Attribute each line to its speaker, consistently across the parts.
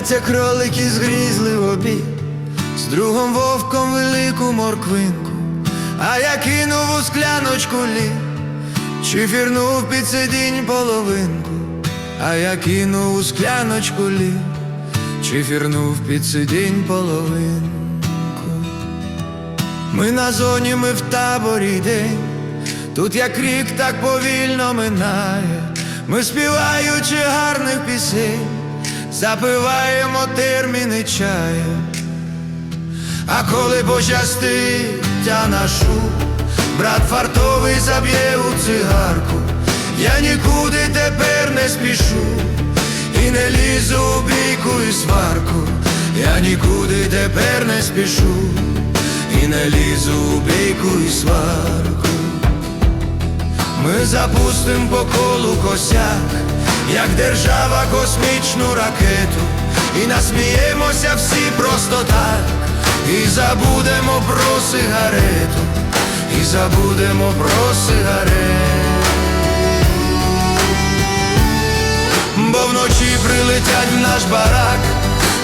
Speaker 1: браття кролики згрізли в обід, з другом вовком велику морквинку, а я кинув у скляночку лід, чи фірнув під сидінь половинку, а я кинув у скляночку лід, чи фірнув під сидінь половинку. Ми на зоні, ми в таборі день, тут як рік так повільно минає, ми співаючи гарних пісень, запиваємо терміни чаю. А коли пощастить, а нашу, брат фартовий заб'є у цигарку, я нікуди тепер не спішу, і не лізу у бійку і сварку, я нікуди тепер не спішу, і не лізу у бійку і сварку. Ми запустим по колу косяк, як держава космічну ракету, і насміємося всі просто так, і забудемо про сигарету, і забудемо про сигарету. Бо вночі прилетять в наш барак,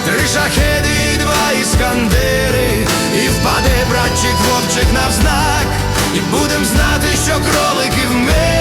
Speaker 1: три шахеди і два іскандери, і впаде братчик хлопчик навзнак, і будем знати, що кролики і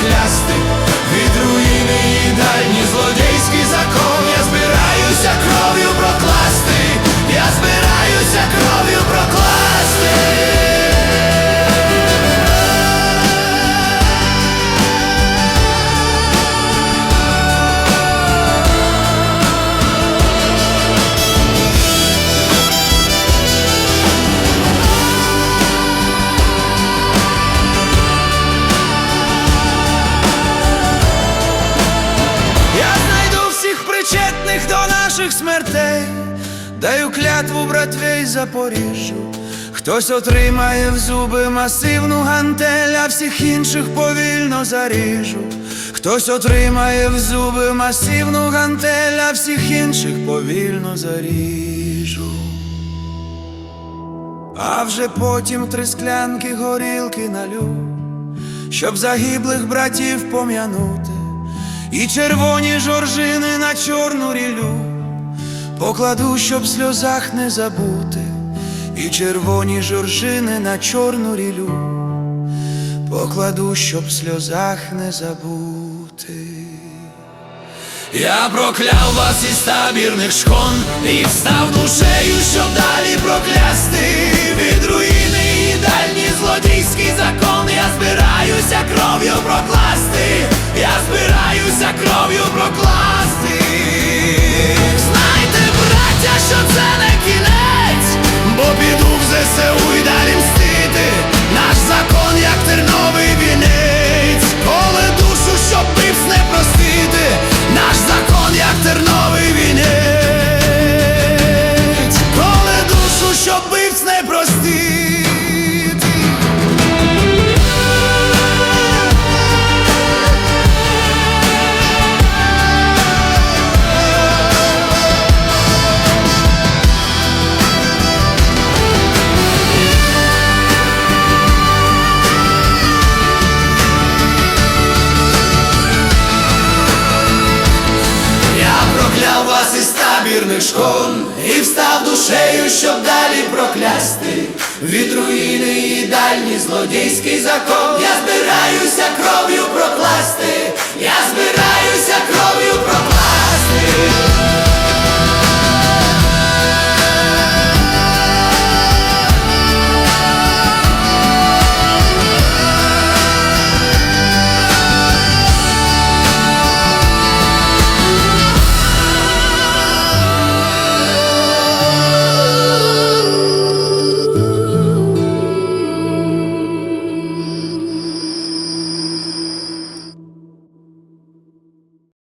Speaker 1: далі наших смертей, даю клятву братвей Запоріжжю. Хтось отримає в зуби масивну гантель, а всіх інших повільно заріжу. Хтось отримає в зуби масивну гантель, а всіх інших повільно заріжу. А вже потім три склянки горілки налю, щоб загиблих братів пом'янути. І червоні жоржини на чорну рілю покладу, щоб в сльозах не забути, і червоні жоржини на чорну рілю покладу, щоб в сльозах не забути. Я прокляв вас із табірних шхон і встав душею, щоб далі проклясти від руїни і дальній злодійський закон. Я збираюся кров'ю прокласти, я збираюся кров'ю прокласти. Душею, щоб далі проклясти. Від руїни і дальній злодійський закон. Я збираюся кров'ю прокласти. Я збираюся